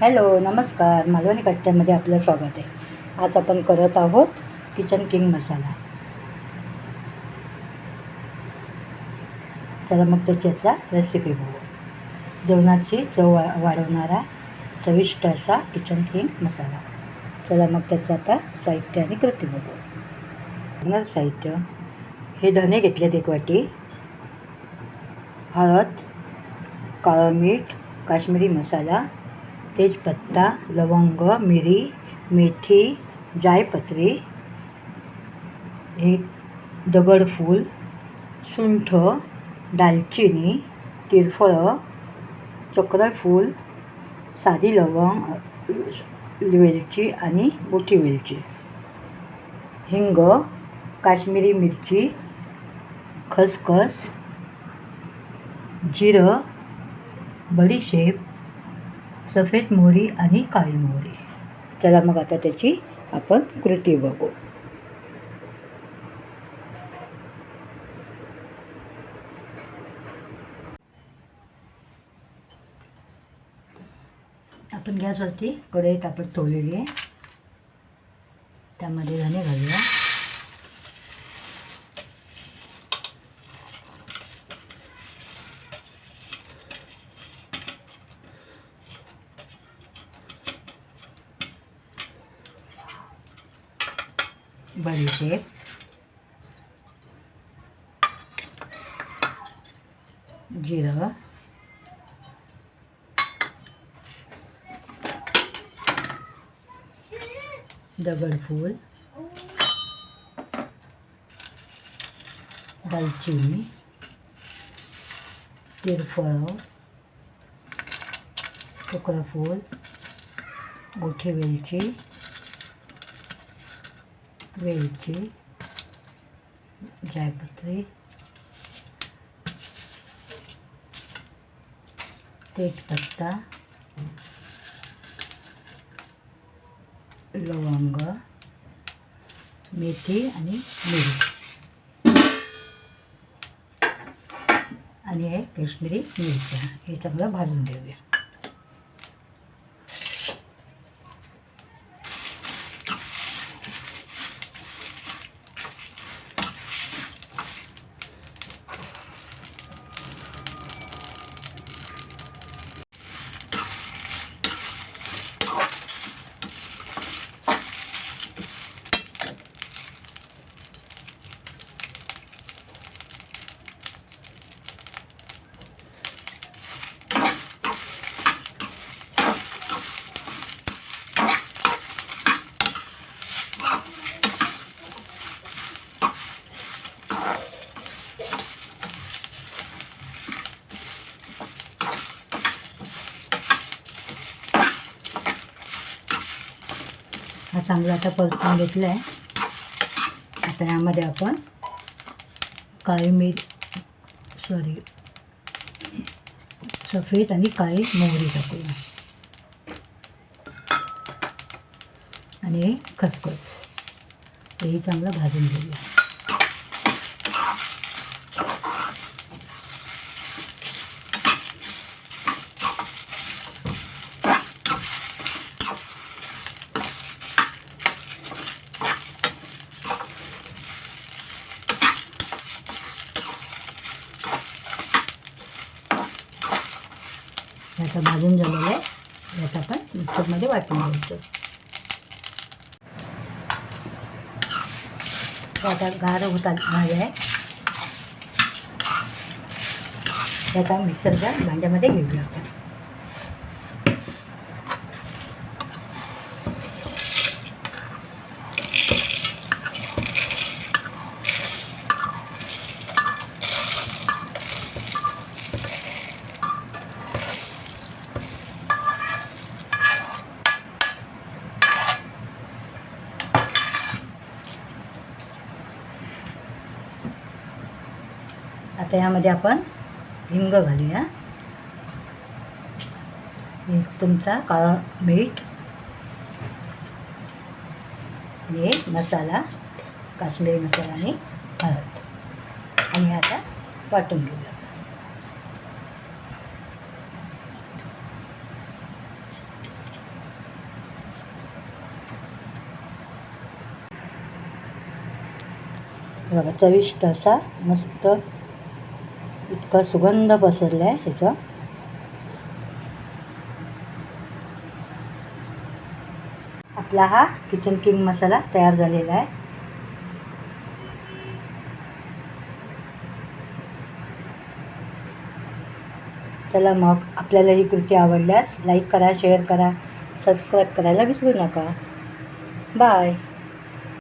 Hello नमस्कार. मालवणी कट्ट्यामध्ये आपलं स्वागत आहे. आज आपण करत आहोत किचन किंग मसाला. चला मग त्याच्याचा रेसिपी बघू. जेवणाची चव वा वाढवणारा चविष्ट असा किचन किंग मसाला. चला मग त्याचं आता साहित्य आणि कृती बघू. लागणार साहित्य. हे धने घेतलेत एक वाटी. हळद काळं मीठ काश्मीरी मसाला तेजपत्ता लवंग मिरी मेथी जायपत्री एक दगडफूल सुंठ दालचिनी तिरफळं चक्रफूल साधी लवंग वेलची आणि मोठी वेलची. हिंग काश्मीरी मिरची खसखस जिरं बडीशेप सफेद मोहरी आणि काळी मोहरी. चला मग आता त्याची आपण कृती बघू. आपण गॅसवरती कढई तापत ठेवलेली आहे. त्यामध्ये धने घालूया. बडीशेप जिरं. दगडफूल दालचिनी. तिरफळ. चक्रफूल मोठी वेलची. वेलची जायपत्री तेजपत्ता लवंग मेथी आणि मिरी. आणि हे काश्मीरी मिरच्या. हे चांगलं भाजून घेऊया. चांगला आता परतून घेतला आहे आता यामध्ये आपण काळी मीठ सॉरी सफेद आणि काळी मोहरी टाकूया. आणि खसखस. हेही चांगलं भाजून घेऊया. असं भाजून झालेलं आहे. यात आपण मिक्सरमध्ये वाटून घ्यायचं. आता गार होता भाज्या आहे. त्याचा मिक्सरच्या भांड्यामध्ये घेऊया आपण. आता ह्यामध्ये आपण हिंग घालूया. तुमचा काळा मीठ. आणि मसाला काश्मीरी मसाला आणि हळद. आणि आता वाटून घेऊया. बघा चविष्ट असा मस्त इतका सुगंध पसरला आहे ह्याचा. आपला हा किचन किंग मसाला तयार झालेला आहे. चला मग आपल्याला ही कृती आवडल्यास लाईक करा शेअर करा सबस्क्राईब करायला विसरू नका. बाय